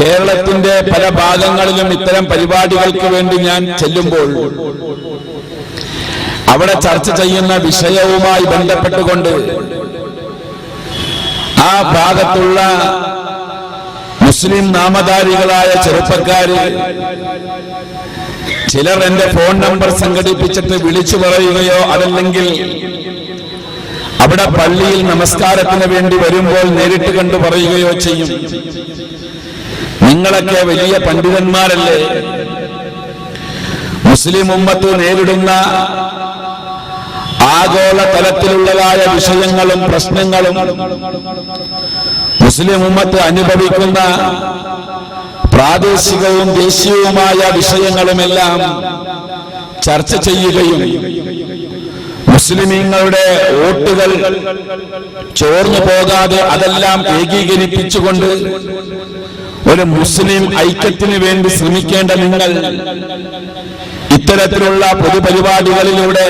കേരളത്തിന്റെ പല ഭാഗങ്ങളിലും ഇത്തരം പരിപാടികൾക്ക് വേണ്ടി ഞാൻ ചെല്ലുമ്പോൾ അവിടെ ചർച്ച ചെയ്യുന്ന വിഷയവുമായി ബന്ധപ്പെട്ടുകൊണ്ട് ആ ഭാഗത്തുള്ള മുസ്ലിം നാമധാരികളായ ചെറുപ്പക്കാര് ചിലർ എന്റെ ഫോൺ നമ്പർ സംഘടിപ്പിച്ചിട്ട് വിളിച്ചു പറയുകയോ അതല്ലെങ്കിൽ അവിടെ പള്ളിയിൽ നമസ്കാരത്തിന് വേണ്ടി വരുമ്പോൾ നേരിട്ട് കണ്ടു പറയുകയോ ചെയ്യും. നിങ്ങളൊക്കെ വലിയ പണ്ഡിതന്മാരല്ലേ? മുസ്ലിം ഉമ്മത്ത് നേരിടുന്ന ആഗോള തലത്തിലുള്ളതായ വിഷയങ്ങളും പ്രശ്നങ്ങളും മുസ്ലിം ഉമ്മത്ത് അനുഭവിക്കുന്ന പ്രാദേശികവും ദേശീയവുമായ വിഷയങ്ങളുമെല്ലാം ചർച്ച ചെയ്യുകയും മുസ്ലിമീങ്ങളുടെ വോട്ടുകൾ ചോർന്നു പോകാതെ അതെല്ലാം ഏകീകരിപ്പിച്ചുകൊണ്ട് ഒരു മുസ്ലിം ഐക്യത്തിന് വേണ്ടി ശ്രമിക്കേണ്ട നിങ്ങൾ ഇത്തരത്തിലുള്ള പൊതുപരിപാടികളിലൂടെ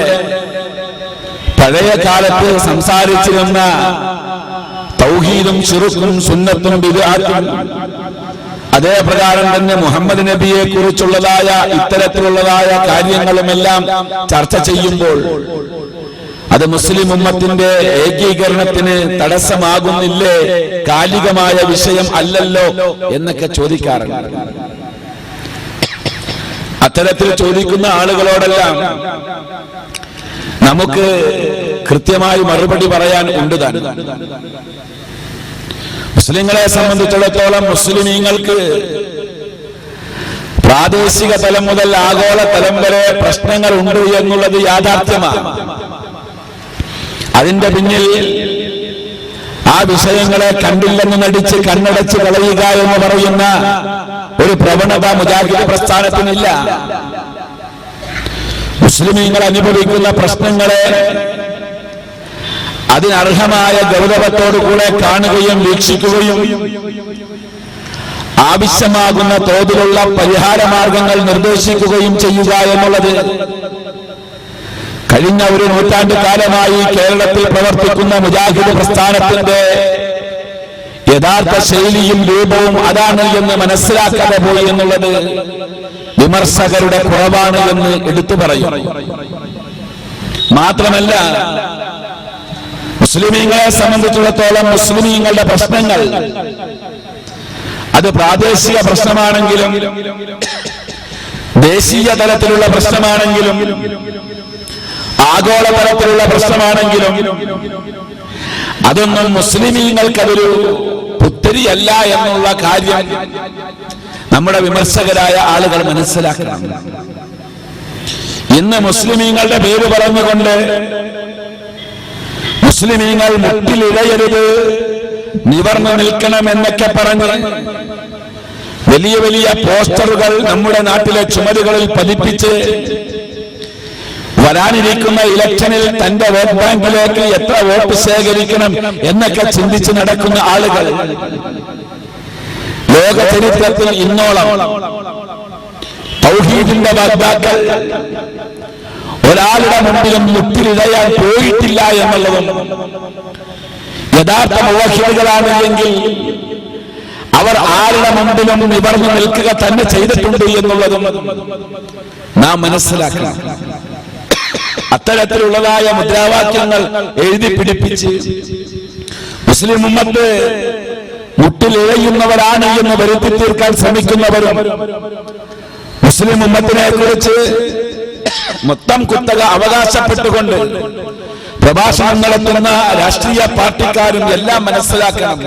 പഴയ കാലത്ത് സംസാരിച്ചിരുന്ന തൗഹീദും ചെറുക്കും സുന്നത്തും ബിദാത്തും അതേ പ്രകാരം തന്നെ മുഹമ്മദ് നബിയെ കുറിച്ചുള്ളതായ ഇത്തരത്തിലുള്ളതായ കാര്യങ്ങളുമെല്ലാം ചർച്ച ചെയ്യുമ്പോൾ അത് മുസ്ലിം ഉമ്മത്തിന്റെ ഏകീകരണത്തിന് തടസ്സമാകുന്നില്ലേ? കാലികമായ വിഷയം അല്ലല്ലോ എന്നൊക്കെ ചോദിക്കാറുണ്ട്. അത്തരത്തിൽ ചോദിക്കുന്ന ആളുകളോടെല്ലാം നമുക്ക് കൃത്യമായി മറുപടി പറയാൻ ഉണ്ട് തന്നെ മുസ്ലിങ്ങളെ സംബന്ധിച്ചിടത്തോളം മുസ്ലിമീങ്ങൾക്ക് പ്രാദേശിക തലം മുതൽ ആഗോള തലം വരെ പ്രശ്നങ്ങൾ ഉണ്ട് എന്നുള്ളത് യാഥാർത്ഥ്യമാണ്. അതിന്റെ പിന്നിൽ ആ വിഷയങ്ങളെ കണ്ടില്ലെന്ന് നടിച്ച് കണ്ണടച്ച് കളയുക എന്ന് പറയുന്ന ഒരു പ്രവണത മുജാഹിദ് പ്രസ്ഥാനത്തിനില്ല. മുസ്ലിമീങ്ങൾ അനുഭവിക്കുന്ന പ്രശ്നങ്ങളെ അതിനർഹമായ ഗൗരവത്തോടുകൂടെ കാണുകയും വീക്ഷിക്കുകയും ആവശ്യമാകുന്ന തോതിലുള്ള പരിഹാര മാർഗങ്ങൾ നിർദ്ദേശിക്കുകയും ചെയ്യുക എന്നുള്ളത് കഴിഞ്ഞ ഒരു നൂറ്റാണ്ട് കാലമായി കേരളത്തിൽ പ്രവർത്തിക്കുന്ന മുജാഹിദ് പ്രസ്ഥാനത്തിന്റെ യഥാർത്ഥ ശൈലിയും രൂപവും അതാണ് എന്ന് മനസ്സിലാക്കാതെ പോയി എന്നുള്ളത് വിമർശകരുടെ കുറവാണ് എന്ന് എടുത്തു പറയും. മാത്രമല്ല മുസ്ലിമീങ്ങളെ സംബന്ധിച്ചിടത്തോളം മുസ്ലിമീങ്ങളുടെ പ്രശ്നങ്ങൾ അത് പ്രാദേശിക പ്രശ്നമാണെങ്കിലും ദേശീയ തലത്തിലുള്ള പ്രശ്നമാണെങ്കിലും ആഗോള തലത്തിലുള്ള പ്രശ്നമാണെങ്കിലും അതൊന്നും മുസ്ലിമീങ്ങൾക്കതൊരു പുത്തരിയല്ല എന്നുള്ള കാര്യം നമ്മുടെ വിമർശകരായ ആളുകൾ മനസ്സിലാക്കണം. ഇന്ന് മുസ്ലിമീങ്ങളുടെ പേര് പറഞ്ഞുകൊണ്ട് മുസ്ലിമീങ്ങൾ മുട്ടിലിഴയരുത് നിവർന്നു നിൽക്കണം എന്നൊക്കെ പറഞ്ഞ് വലിയ വലിയ പോസ്റ്ററുകൾ നമ്മുടെ നാട്ടിലെ ചുമരുകളിൽ പതിപ്പിച്ച് വരാനിരിക്കുന്ന ഇലക്ഷനിൽ തന്റെ വോട്ട് ബാങ്കിലേക്ക് എത്ര വോട്ട് ശേഖരിക്കണം എന്നൊക്കെ ചിന്തിച്ച് നടക്കുന്ന ആളുകൾ. ലോക ചരിത്രത്തിൽ ഇന്നോളം തൗഹീദിന്റെ ഒരാളുടെ മുമ്പിലും മുട്ടിലിടയാൻ പോയിട്ടില്ല എന്നുള്ളതും യഥാർത്ഥ മോഹികളാണെങ്കിൽ അവർ ആരുടെ മുമ്പിലും നിവർന്നു നിൽക്കുക തന്നെ ചെയ്തിട്ടുണ്ട് എന്നുള്ളതും നാം മനസ്സിലാക്കണം. അത്തരത്തിലുള്ളതായ മുദ്രാവാക്യങ്ങൾ എഴുതി പിടിപ്പിച്ച് മുസ്ലിം ഉമ്മത്ത് മുട്ടിലിഴയുന്നവരാണ് എന്ന് വരുത്തി തീർക്കാൻ ശ്രമിക്കുന്നവരും മുസ്ലിം ഉമ്മത്തിനെ കുറിച്ച് മൊത്തം കുത്തക അവകാശപ്പെട്ടുകൊണ്ട് പ്രഭാഷണം നടത്തുന്ന രാഷ്ട്രീയ പാർട്ടിക്കാരും എല്ലാം മനസ്സിലാക്കണം.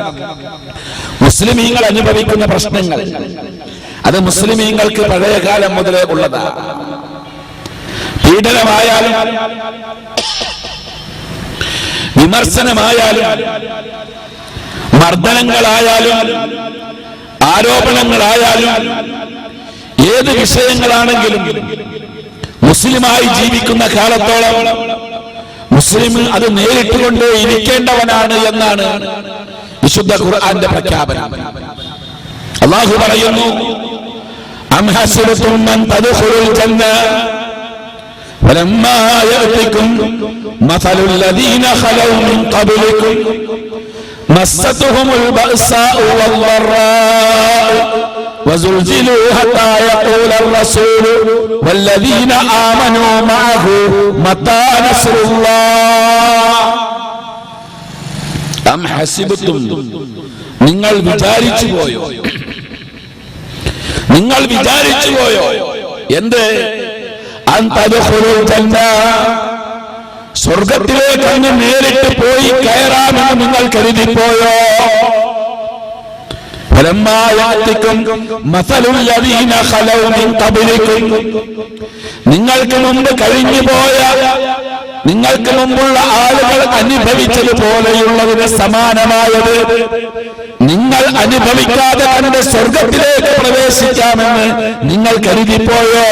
മുസ്ലിമീങ്ങൾ അനുഭവിക്കുന്ന പ്രശ്നങ്ങൾ. അത് മുസ്ലിമീങ്ങൾക്ക് പഴയ കാലം മുതലേ ഉള്ളതാണ് പീഡനമായാലും വിമർശനമായാലും മർദ്ദനങ്ങളായാലും ആരോപണങ്ങളായാലും ഏത് വിഷയങ്ങളാണെങ്കിലും മുസ്ലിമായി ജീവിക്കുന്ന കാലത്തോളം മുസ്ലിം അത് നേരിട്ടുകൊണ്ട് ഇരിക്കേണ്ടവനാണ് എന്നാണ് വിശുദ്ധ ഖുർആന്റെ പ്രഖ്യാപനം. അള്ളാഹു പറയുന്നു അം فلما يأتكم مثل الذين خلوا من قبلكم مستهم البأساء والضراء وزلزلوا حتى يقول الرسول والذين آمنوا معه متى نصر الله أم حسبتم നിങ്ങൾ വിചാരിച്ചു പോയോ നിങ്ങൾ വിചാരിച്ചു പോയോ എന്ത് അന്തദഖുലുൽ ജന്ന സ്വർഗത്തിലേക്ക് അങ്ങ് നേരിട്ട് പോയി കയറാമെന്ന് നിങ്ങൾ കരുതിപ്പോയോ? നിങ്ങൾക്ക് മുമ്പ് കഴിഞ്ഞു പോയ നിങ്ങൾക്ക് മുമ്പുള്ള ആളുകൾ അനുഭവിച്ചതുപോലെയുള്ളതിന് സമാനമായത് നിങ്ങൾ അനുഭവിക്കാതെ തന്റെ സ്വർഗത്തിലേക്ക് പ്രവേശിക്കാമെന്ന് നിങ്ങൾ കരുതിപ്പോയോ?